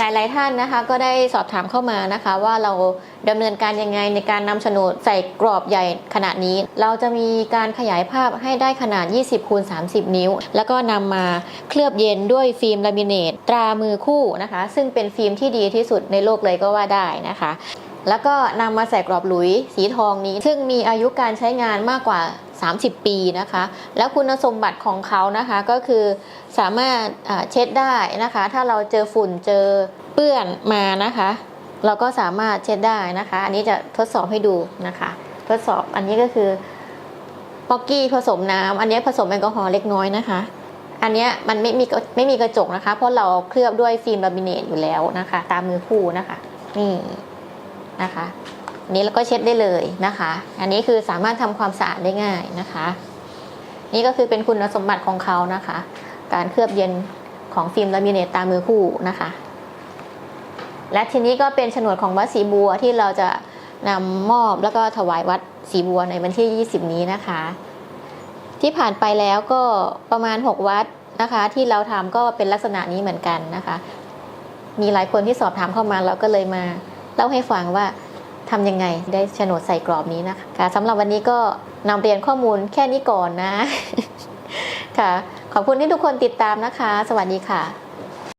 หลายๆท่านนะคะก็ได้สอบถามเข้ามานะคะว่าเราดำเนินการยังไงในการนำโฉนดใส่กรอบใหญ่ขนาดนี้ เราจะมีการขยายภาพให้ได้ขนาด 20คูณ30 นิ้ว แล้วก็นำมาเคลือบเย็นด้วยฟิล์มลามิเนตตรามือคู่นะคะ ซึ่งเป็นฟิล์มที่ดีที่สุดในโลกเลยก็ว่าได้นะคะ แล้วก็นำมาใส่กรอบหลุยสีทองนี้ ซึ่งมีอายุการใช้งานมากกว่า 30 ปีนะคะ แล้วคุณสมบัติของเขานะคะก็คือสามารถเช็ดได้นะคะ ถ้าเราเจอฝุ่นเจอเปื้อนมานะคะ เราก็สามารถเช็ดได้นะคะ อันนี้จะทดสอบให้ดูนะคะ ทดสอบอันนี้ก็คือป๊อกกี้ผสมน้ำอันนี้ผสมแอลกอฮอล์เล็กน้อยนะคะอันนี้มันไม่มีกระไม่มีกระจกนะคะ เพราะเราเคลือบด้วยฟิล์มลามิเนตอยู่แล้วนะคะ ตามมือคู่นะคะนี่ นะคะนี้เราก็เช็ดได้เลยนะคะ อันนี้คือสามารถทำความสะอาดได้ง่ายนะคะ นี่ก็คือเป็นคุณสมบัติของเขานะคะ การเคลือบเย็นของฟิล์มลามิเนตตามือคู่นะคะ และทีนี้ก็เป็นฉนดของวัดศรีบัวที่เราจะนำมอบแล้วก็ถวายวัดศรีบัวในวันที่ 20 นี้นะคะ ที่ผ่านไปแล้วก็ประมาณ 6 วัดนะคะ ที่เราทำก็เป็นลักษณะนี้เหมือนกันนะคะ มีหลายคนที่สอบถามเข้ามาเราก็เลยมา เล่าให้ฟังว่าทำยังไงได้โฉนดใส่กรอบนี้นะคะค่ะสำหรับวันนี้ก็นำเรียนข้อมูลแค่นี้ก่อนนะ ค่ะ ขอบคุณที่ทุกคนติดตามนะคะ สวัสดีค่ะ